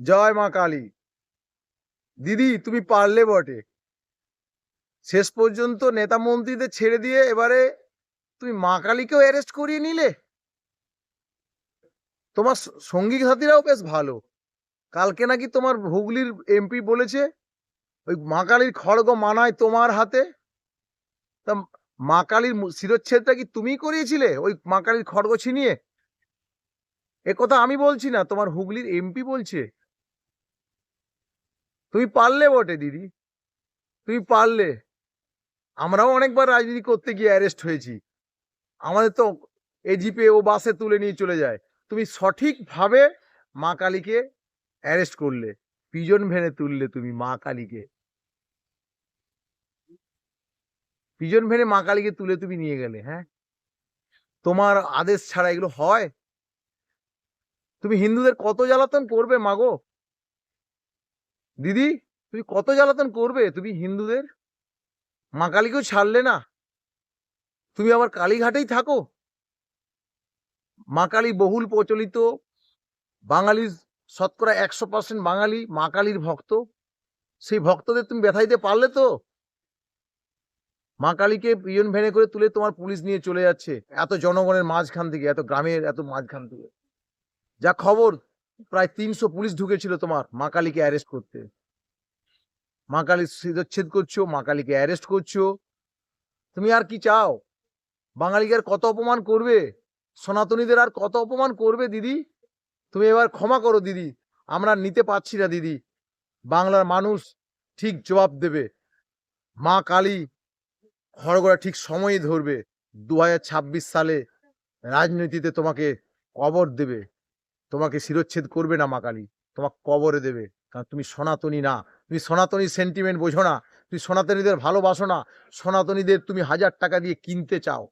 জয় মা কালী। দিদি, তুমি পারলে বটে। শেষ পর্যন্ত নেতা মন্ত্রীদের ছেড়ে দিয়ে এবারে তুমি মা কালীকেও অ্যারেস্ট করিয়ে নিলে? তোমার সঙ্গী সাথীরাও বেশ ভালো। কালকে নাকি তোমার হুগলির এমপি বলেছে, ওই মা কালীর খড়গ মানায় তোমার হাতে। তা মা কালীর শিরচ্ছেদটা কি তুমি করিয়েছিলে, ওই মা কালীর খড়গ ছিনিয়ে? এ কথা আমি বলছি না, তোমার হুগলির এমপি বলছে। তুমি পারলে বটে, দিদি। তুমি পারলে। আমরাও অনেকবার রাজনীতি করতে গিয়ে অ্যারেস্ট হয়েছি। আমাদের তো এ জিপে ও বাসে তুলে নিয়ে চলে যায়। তুমি সঠিকভাবে মা কালীকে অ্যারেস্ট করলে। পিজন ভেনে তুললে তুমি মা কালীকে। পিজন ভেনে মা কালীকে তুলে তুমি নিয়ে গেলে হ্যাঁ? তোমার আদেশ ছাড়া এগুলো হয়? তুমি হিন্দুদের কত জ্বালাতন করবে মাগো দিদি, তুমি কত জ্বালাতন করবে? তুমি হিন্দুদের? মা কালীকেও ছাড়লে না। তুমি আবার কালীঘাটেই থাকো। মা কালী বহুল প্রচলিত। বাঙালির শতকরা একশো পার্সেন্ট বাঙালি মা কালীর ভক্ত। সেই ভক্তদের তুমি ব্যথাইতে পারলে তো? মা কালীকে পিয়ন ভ্যানে করে তুলে তোমার পুলিশ নিয়ে চলে যাচ্ছে। এত জনগণের মাঝখান থেকে, এত গ্রামের এত মাঝখান থেকে। যা খবর প্রায় তিনশো পুলিশ ঢুকেছিল তোমার। মা কালীকে অ্যারেস্ট করতে। মা কালীর শিরচ্ছেদ করছ, মা কালীকে অ্যারেস্ট করছ। তুমি আর কি চাও? বাঙালিকে আর কত অপমান করবে? সনাতনীদের আর কত অপমান করবে দিদি? তুমি এবার ক্ষমা করো দিদি। আমরা নিতে পারছি না দিদি। বাংলার মানুষ ঠিক জবাব দেবে। মা কালী খড়গড়া ঠিক সময়ে ধরবে। দু হাজার ছাব্বিশ সালে রাজনীতিতে তোমাকে কবর দেবে। তোমাকে শিরচ্ছেদ করবে না, মা কালী। তোমাকে কবরে দেবে। কারণ তুমি সনাতনী না। তুমি সনাতনী সেন্টিমেন্ট বোঝো না। তুমি সনাতনীদের ভালোবাসো না। সনাতনীদের তুমি হাজার টাকা দিয়ে কিনতে চাও।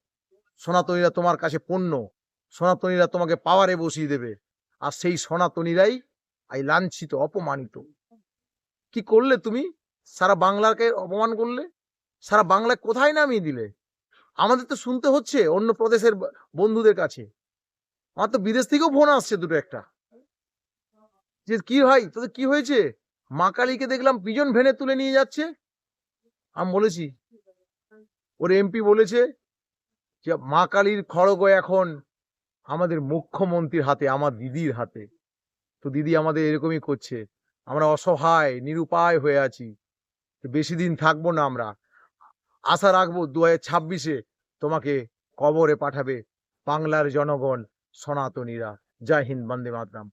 সনাতনীরা তোমার কাছে পণ্য। সনাতনীরা তোমাকে পাওয়ারে বসিয়ে দেবে। আর সেই সনাতনীরাই আই লাঞ্ছিত, অপমানিত। কি করলে তুমি? সারা বাংলাকে অপমান করলে? সারা বাংলায় কোথায় নামিয়ে দিলে? আমাদের তো শুনতে হচ্ছে অন্য প্রদেশের বন্ধুদের কাছে। আমার তো বিদেশ থেকেও ফোন আসছে দুটো একটা। যে কি ভাই, তোদের কি হয়েছে? মা কালীকে দেখলাম পিজন ভেনে তুলে নিয়ে যাচ্ছে। আমি বলেছি, ওর এমপি বলেছে যে, মা কালীর খড়গ এখন আমাদের মুখ্যমন্ত্রীর হাতে, আমার দিদির হাতে। তো দিদি আমাদের এরকমই করছে। আমরা অসহায়, নিরুপায় হয়ে আছি। বেশি দিন থাকব না আমরা। আশা রাখব দু হাজার ছাব্বিশে তোমাকে কবরে পাঠাবে বাংলার জনগণ। সনাতনীরা। জয় হিন্দ বন্দে মাতরম।